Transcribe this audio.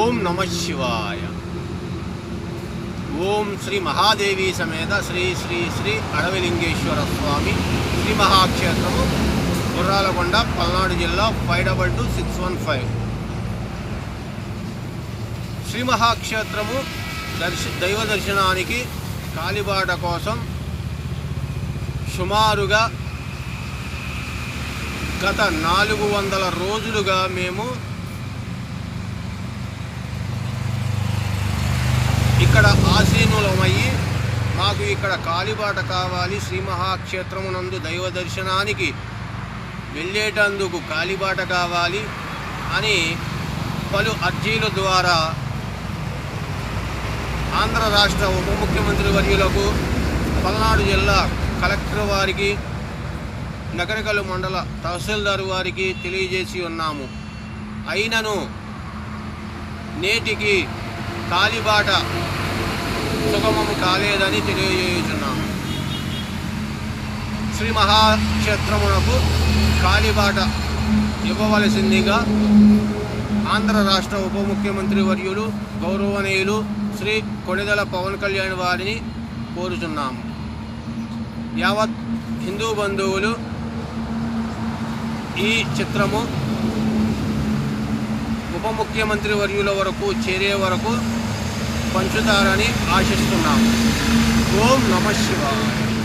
ఓం నమ శివాయ. ఓం శ్రీ మహాదేవి సమేత శ్రీ శ్రీ శ్రీ అడవిలింగేశ్వర స్వామి శ్రీ మహాక్షేత్రము గుర్రాలకొండ పల్నాడు జిల్లా five double two six one five. Sri మహాక్షేత్రము దర్శ దైవ దర్శనానికి కాలిబాట కోసం సుమారుగా గత నాలుగు వందల రోజులుగా మేము ఇక్కడ ఆసీనులమయ్యి మాకు ఇక్కడ కాలిబాట కావాలి శ్రీ మహాక్షేత్రమునందు దైవ దర్శనానికి వెళ్ళేటందుకు కాలిబాట కావాలి అని పలు అర్జీల ద్వారా ఆంధ్ర రాష్ట్ర ఉప ముఖ్యమంత్రి వర్యులకు పల్నాడు జిల్లా కలెక్టర్ వారికి నగరకల్ మండల తహసీల్దార్ వారికి తెలియజేసి ఉన్నాము. అయినను నేటికి కాలిబాట సుగమము కాలేదని తెలియజేయుచున్నాము శ్రీ మహాక్షేత్రమునకు కాలిబాట ఇవ్వవలసిందిగా ఆంధ్ర రాష్ట్ర ఉప ముఖ్యమంత్రి వర్యులు గౌరవనీయులు శ్రీ కొణిదల పవన్ కళ్యాణ్ వారిని కోరుచున్నాము యావత్ హిందూ బంధువులు ఈ చిత్రము ఉప ముఖ్యమంత్రి వర్యుల వరకు చేరే వరకు పంచుతారని ఆశిస్తున్నాము. ఓం నమ శివాయ.